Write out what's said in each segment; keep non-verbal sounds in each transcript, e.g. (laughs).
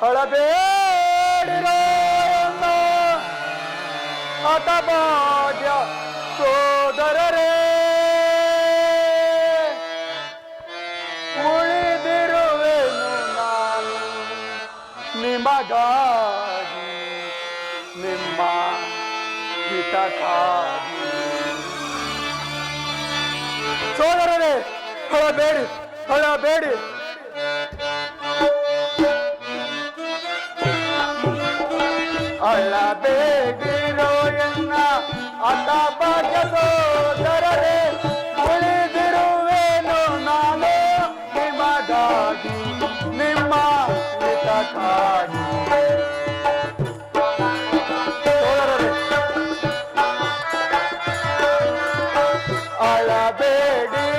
ಹಳಬೇಡಿರೋ ಎಂಬ ಹತಭಾಗ್ಯ ಸೋದರರೇ. ಉಳಿದಿರುವೆನು ನಾನು ನಿಮಗಾಗಿ ನಿಮ್ಮ ಹಿತಕ್ಕಾಗಿ. ಸೋದರರೇ ಹೊಳಬೇಡಿ ಹೊಳಬೇಡಿ ಅಳಬೇಡಿರೋ ಎನ್ನ ಅತಭಾಗ್ಯ ಸೋದರರೇ ಉಳಿದಿರುವೆನು ನಾನು ನಿಮಗಾಗಿ ನಿಮ್ಮ ಹಿತಕ್ಕಾಗಿ ಸೋದರರೇ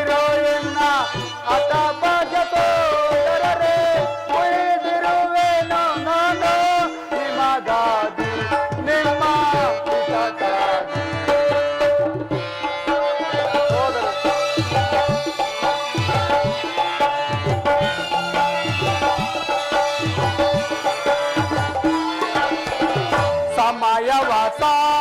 八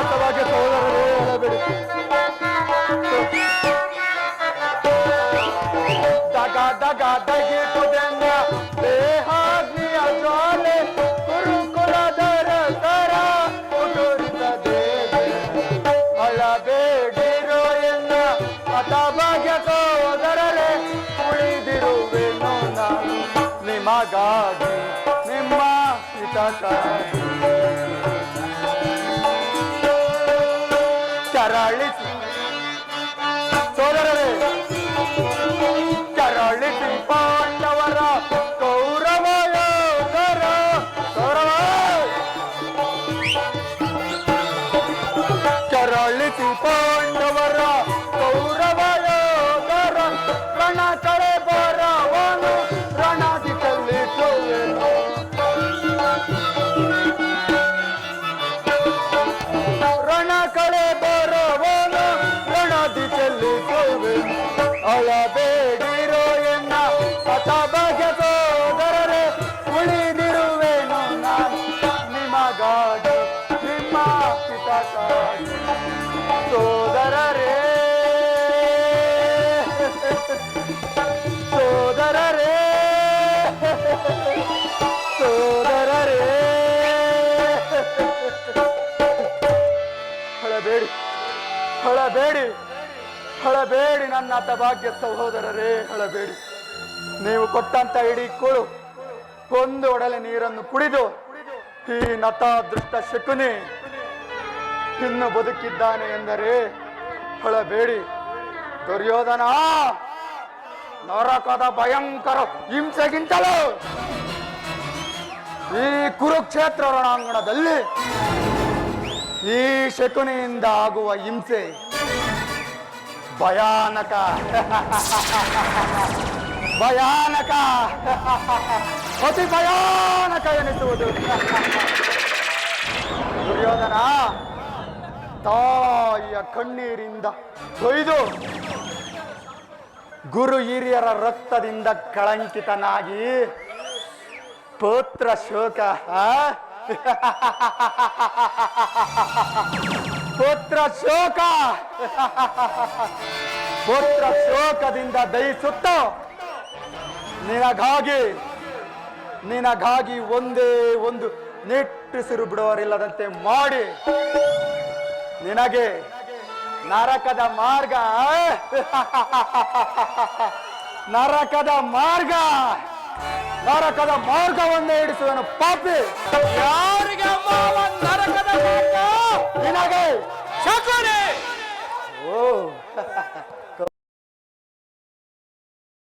ಒಳಬೇಡಿ ನನ್ನ ಅರ್ಥವಾಗಿ ಸೋದರರೇ ಒಳಬೇಡಿ ದಗ ದಗ ದಗಿಪುದೆನ್ನ ದೇಹಾಗ್ನಿಯ ಜ್ವಾಲೆ, ಕುರುಕುಲದರ ತರ ಕುದುರಿಸದೆ ಅಳಬೇಡಿರೋ ಎನ್ನ ಹತಭಾಗ್ಯ ಸೋದರರೇ, ಉಳಿದಿರುವೆನು ನಾನು. ನಿಮಗಾಗಿ ನಿಮ್ಮ ಹಿತಕ್ಕಾಗಿ. ಹತಭಾಗ್ಯ ಸೋದರರೇ ಉಳಿದಿರುವೆನು ನಾನು ನಿಮಗಾಗಿ ನಿಮ್ಮ ಹಿತಕ್ಕಾಗಿ ಸೋದರರೇ ಸೋದರರೇ ಸೋದರರೇ. ಹಳಬೇಡಿ ಹಳಬೇಡಿ ಹಳಬೇಡಿ ನನ್ನ ಹತಭಾಗ್ಯ ಸಹೋದರರೇ, ಹಳಬೇಡಿ. ನೀವು ಕೊಟ್ಟಂತ ಇಡೀ ಕುಳು ಕೊಂದು ಒಡಲೆ ನೀರನ್ನು ಕುಡಿದು ಈ ನಟ ದೃಷ್ಟ ಶಕುನಿ ಇನ್ನು ಬದುಕಿದ್ದಾನೆ ಎಂದರೆ ಕೊಳಬೇಡಿ ದುರ್ಯೋಧನ! ನರಕದ ಭಯಂಕರ ಹಿಂಸೆಗಿಂತಲೂ ಈ ಕುರುಕ್ಷೇತ್ರ ರಣಾಂಗಣದಲ್ಲಿ ಈ ಶಕುನಿಯಿಂದ ಆಗುವ ಹಿಂಸೆ ಭಯಾನಕ. (laughs) ಭಯಾನಕ. ಅತಿ ಭಯಾನಕ ಎನಿಸುವುದು. ದುರ್ಯೋಧನ, ತಾಯಿಯ ಕಣ್ಣೀರಿಂದ ಕೊಯ್ದು ಗುರು ಹಿರಿಯರ ರಕ್ತದಿಂದ ಕಳಂಕಿತನಾಗಿ ಪೋತ್ರ ಶೋಕ ಪೋತ್ರ ಶೋಕ. ಪುತ್ರ ಶೋಕದಿಂದ ದಯಿಸುತ್ತ ನಿನಗಾಗಿ ನಿನಗಾಗಿ ಒಂದೇ ಒಂದು ನಿಟ್ಟುಸಿರು ಬಿಡುವರಿಲ್ಲದಂತೆ ಮಾಡಿ. ನಿನಗೆ ನರಕದ ಮಾರ್ಗ (laughs) ನರಕದ ಮಾರ್ಗ ನರಕದ ಮಾರ್ಗವನ್ನೇ ಹಿಡಿಸುವನು ಪಾಪಿ. ಯಾರಿಗೆ ನರಕದ ಮಾರ್ಗ? ನಿನಗೆ ಓ. (laughs)